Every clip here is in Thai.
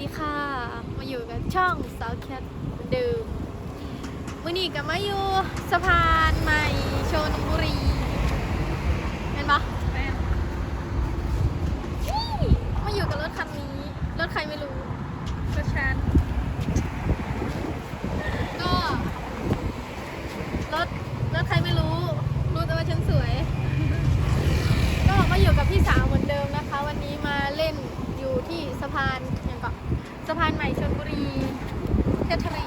ดีค่ะ มาอยู่กับช่องสาวแคทเดิมมื่อนี้กับมาอยู่สะพานใหม่ชนบุรีเห็นปะนี่มาอยู่กับรถคันนี้ รถใครไม่รู้รถฉัน ก็รถรถใครไม่รู้ รู้แต่ว่าฉันสวย ก็มาอยู่กับพี่สาวเหมือนเดิมนะคะ วันนี้มาเล่นอยู่ที่สะพานอย่างก็สะพานใหม่ชลบุรีเที่ยวทะเล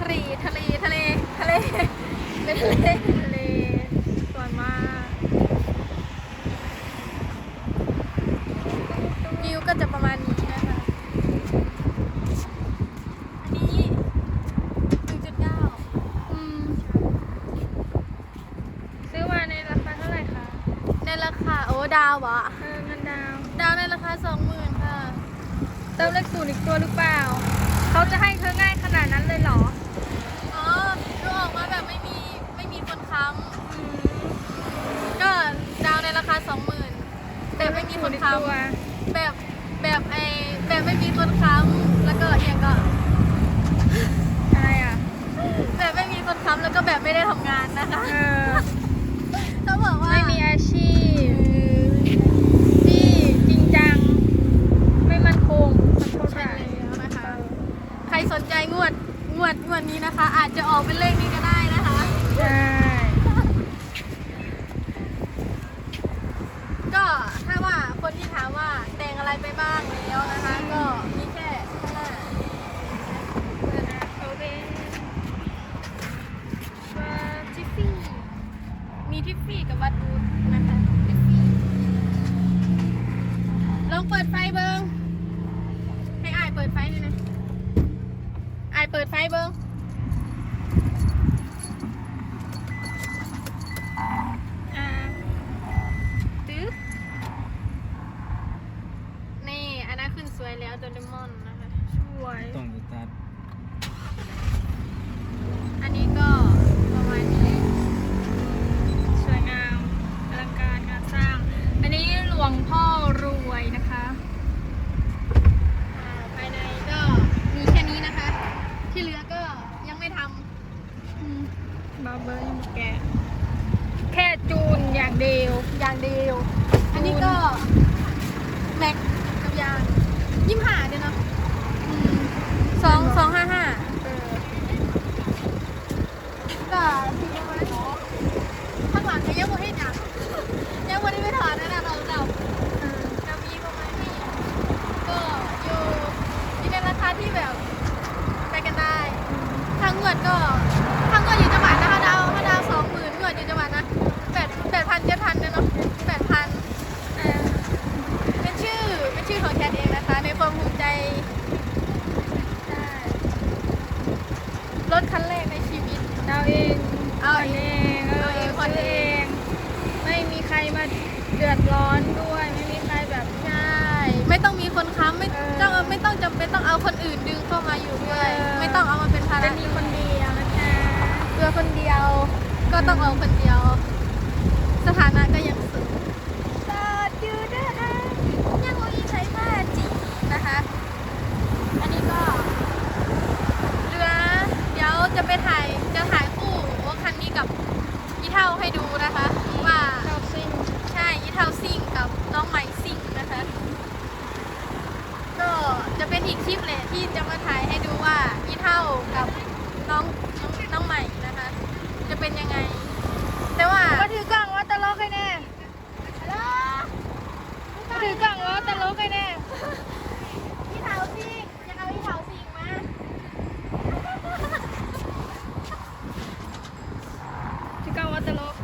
ทะเลทะเลทะเลทะเลเป็นทะเลทะเลสวยมากวิวก็จะประมาณนี้นะคะอันนี้หนึ่งจุดเก้าอืม ซื้อมาในราคาเท่าไหร่คะ ในราคาโอ้ดาวเหรอ เออเงินดาว ดาวในราคา สองหมื่นค่ะเติมเลขศูนย์อีกตัวหรือเปล่า เขาจะให้เธอง่ายขนาดนั้นเลยเหรอ อ๋อดูออกมาแบบไม่มีไม่มีคนค้ำก็ดาวในราคาสองหมื่นแบบไม่มีคนค้ตัวำแบบแบบไอแบบไม่มีคนค้ำแล้วก็อย่างก็ อะไรอะ แบบไม่มีคนค้ำแล้วก็แบบไม่ได้ทำงานนะคะ เออ ต้องบอกว่า ไม่มีอาชีพ ที่จริงจัง ไม่มั่นคงสักเท่าไห ใช่ ร่ แล้วนะคะ ใครสนใจงวดงวดงวดนี้นะคะ อาจจะออกเป็นเลขนี้ก็ได้นะคะ ใช่ ก็ถ้าว่าคนที่ถามว่าแต่งอะไรไปบ้างแล้วนะคะ ก็มีแค่ข้างหน้า เขาเป็น ว่าทิฟฟี่ มีทิฟฟี่กับวัดบูธนะคะทิฟฟี่ลองเปิดไฟเบิงให้อายเปิดไฟเลยนะอาย เปิดไฟเบิงอ่าตื้อนี่อันนั้นขึ้นสวยแล้วโดเรมอนนะคะ สวย ต้องอยู่ตัดอันนี้ก็ประมาณนี้ สวยงามอลังการงานสร้าง อันนี้หลวงพ่อรวยนะคะ อ่าภายในก็มีแค่นี้นะคะ ที่เหลือก็ยังไม่ท อืม บาร์เบอร์ยังไม่แกะแค่จูนอย่างเดียวำอย่างเดียว อันนี้ก็ แม็กกับยางยี่ห้าเดียวเนาะอืมสองสองห้าห้าเออก็ทีประมาณนี้ข้างหลังก็ยังไม่ให้จับยังไม่ได้ไปถอดนะนะเราจับ เออ จะมีประมาณนี้ก็อยู่อยู่ในราคาที่แบบไปกันได้ ทางเงินก็ทางเงินอยู่จังหวัดนะคะดาวถ้าดาวสองหมื่นเงินอยู่จังหวัดนะแปดแปดพันเจ็ดพันเนี่ยเนาะแปดพัน เออ เป็นชื่อเป็นชื่อของแคทเองนะคะ ในความภูมิใจใช่รถคันแรกในชีวิต เราเอง เอา ผ่อน เอ เอง งเออ เอาเองผ่อน ซื้อ เอ เอง ง ไม่มีใครมาเดือดร้อนด้วย ไม่มีใครแบบ ใช่ไม่ต้องมีคนค้ำไม่ เออ ต้องไม่ต้องจำเป็นต้องเอาคนอื่นดึงเข้ามาอยู่ด้วย เออ ไม่ต้องเอามาเป็นภาจะระมีคนเดียวนะคะเพื่อคนเดียวก็ต้องเอาคนเดียว สถานะก็ยังสูงสอดอยู่ด้วยอะยังมีใช้ผ้าจีนะคะ อันนี้ก็เรือเดี๋ยวจะไปถ่ายจะถ่ายคู่ว่าคันนี้กับยี่เท่าให้ดูนะคะ ว่า เจ้าซิ่ง ใช่ยี่เท่าซิ่งกับน้องใหม่ซิ่งนะคะ ก็จะเป็นอีกคลิปแหละที่จะมาถ่ายให้ดูว่ายี่เท่ากับน้องน้องน้องใหม่นะคะ จะเป็นยังไง แต่ว่า ก็ถือกล่องว่าตลกไอ้แน่ก็ถื อกล่องว่าตลกไอ้แน่ยี่เท่าซิ่งจะเอายี่เท่าซิ่งมาถือกล่องว่าตลก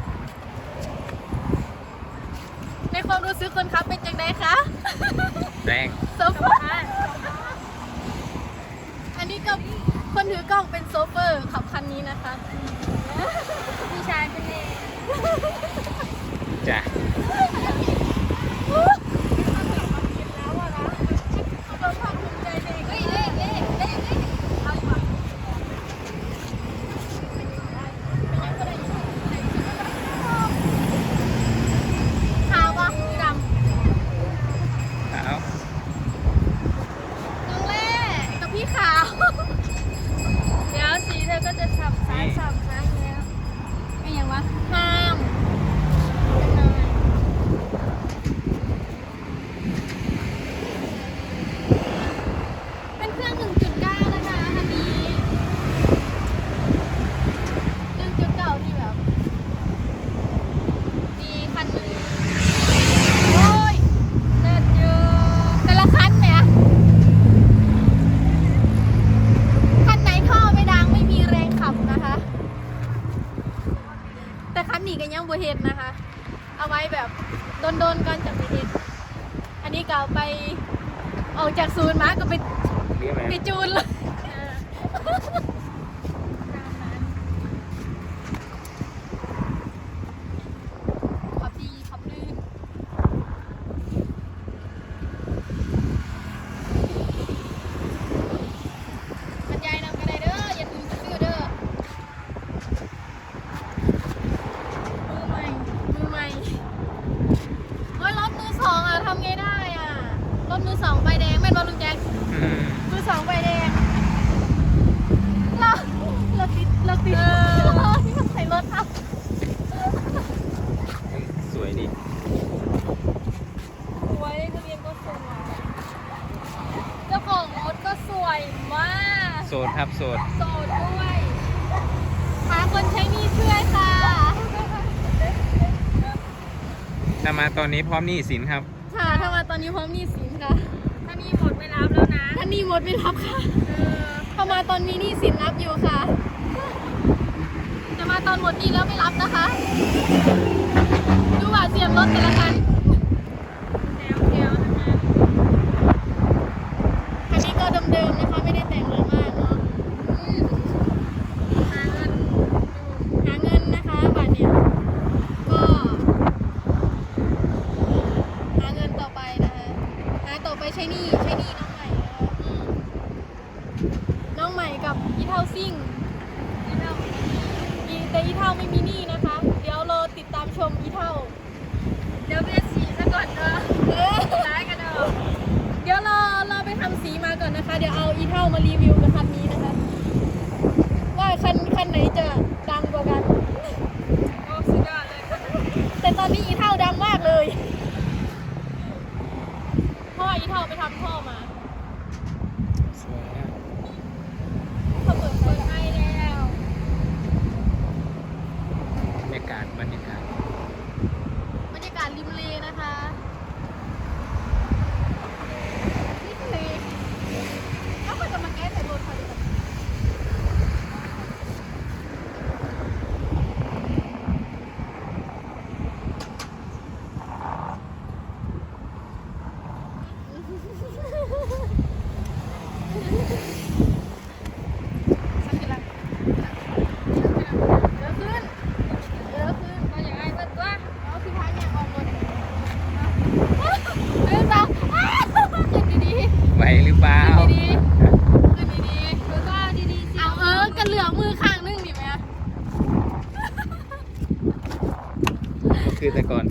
ในความรู้สึกคนขับเป็นยังไงคะแรงโซเฟอร์อันนี้ก็คนถือกล้องเป็นโซเฟอร์ขับคันนี้นะคะพี่ชายเป็นเองจ้ะ เราภาคภูมิใจในเอ้ยเอ้ยเอ้ยเอ้ยเอ้ยเอาดีกว่าขาวปะหรือดำ ขาว ออกจากศูนย์มาก็ไปเรียกไหมไปจูนเลย เออตามนั้น ขับดีขับลื่นบรรยายนำกันได้เด้ออย่าลืมซื้อเด้อ มือใหม่ มือใหม่โอ้ยรถมื อสองอะทำไงได้อะ รถมือสองไฟแดงแม่นบอลลุงแจ็คอืมมือสองไฟแดงเราเราติดเราติดเราที่มันใส่รถเอาสวยดีสวยทะเบียนก็สวยเจ้าของรถก็สวยมากโสดครับโสดโสดด้วยหาคนใช้หนี่ช่วยค่ะถ้ามาตอนนี้พร้อมหนี้สินครับ ค่ะ ถ้ามาตอนนี้พร้อมหนี้สินค่ะ ถ้านี่หมดไม่รับแล้วนะถ้าหนี้หมดไม่รับค่ะเออถ้ามาตอนมีหนี้สินรับอยู่ค่ะ จะมาตอนหมดหนี้แล้วไม่รับนะคะ ดูว่าเสียงรถแต่ละคันแนวแถวทั้งนั้น คันนี้ก็เดิมๆนะคะ ไม่ได้แต่งอะไรมากเนาะอืม หาเงิน หาเงินนะคะบัตรเนี่ย ก็ หาเงินต่อไปนะคะ หาต่อไปใช้หนี้ใช้หนี้น้องใหม่นะคะอืมน้องใหม่กับอีเท่า ซิ่งที่เราอีแต่อีเท่าไม่มีหนี้นะคะ เดี๋ยวรอติดตามชมอีเท่า เดี๋ยวเบียร์สีซะก่อนเด้อเออร้ายกันเด้อเดี๋ยวรอรอไปทำสีมาก่อนนะคะ เดี๋ยวเอาอีเท่ามารีวิวกับคันนี้นะคะ ว่าคันคันไหนจะดังกว่ากัน โอ้สุดยอดเลย แต่ตอนนี้อีเท่าดังมากเลยเพราะว่าอีเท่าไปทำท่อมา สวยนะ เขาเปิดไฟ เปิดให้แล้ว บรรยากาศบรรยากาศ บรรยากาศริมเลนะคะนี่ทะเลแล้วก็จะมาแก้แต่รถเขาดีกว่าสักทีละเดี๋ยวขึ้นเดี๋ยวขึ้น ก็อย่างไรเพื่อนตัว เอาสิพายเนี่ยออกหมดเรื่องราวขึ้นดี ไหรือเปล่า ๆขึ้นดีๆขึ้นดี คือก็ดีๆ ๆ สิ เอาเออกันเหลือมือข้างนึงดิแม่ คือแต่ก่อน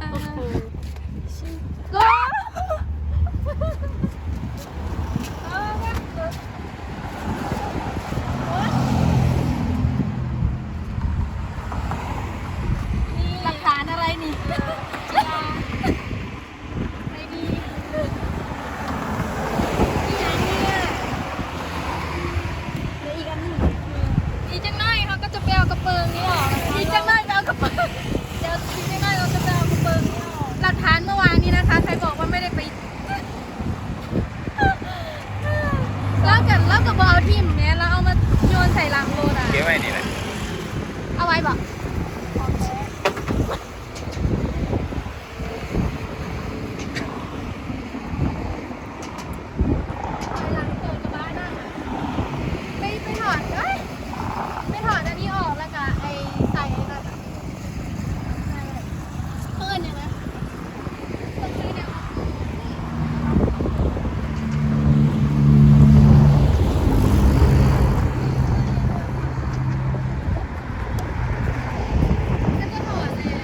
โอ้โหหลักฐานอะไรนี่ไม่ดีอีหยังเนี่ยเหลืออีกอันหนึ่ง อีจังน้อยเขาก็จะไปเอากระเปิงนี่ออก อีกจังเลยจะเอากระเป๋า เดี๋ยวอีจังน้อยเขาจะไปเอากระเปิงนี่ออก หลักฐานเมื่อวานนี้นะคะ ใครบอกว่าไม่ได้ไปแล้วกันแล้วกับบเอาทิมเนี่ยแล้วเอามาโยนใส่ลังโลดอะ เก็บไว้นี่แหละ เอาไว้บอกไปไปถอดเอ้ยไปถอดอันนี้ออกแล้วก็ไอใส่นั่นอะเพื่อนยังไงคนซื้อเนี่ย แล้วก็ถอดเลย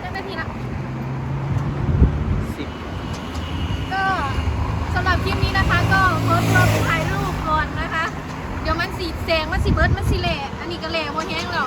ได้นาทีละ สิบ ก็สำหรับคลิปนี้นะคะ ก็เพิร์ดเราถ่ายรูปก่อนนะคะ เดี๋ยวมัน สีแสงมันสีเบิร์ดมันสิเหล่อันนี้ก็เหล่โมแห้งแล้ว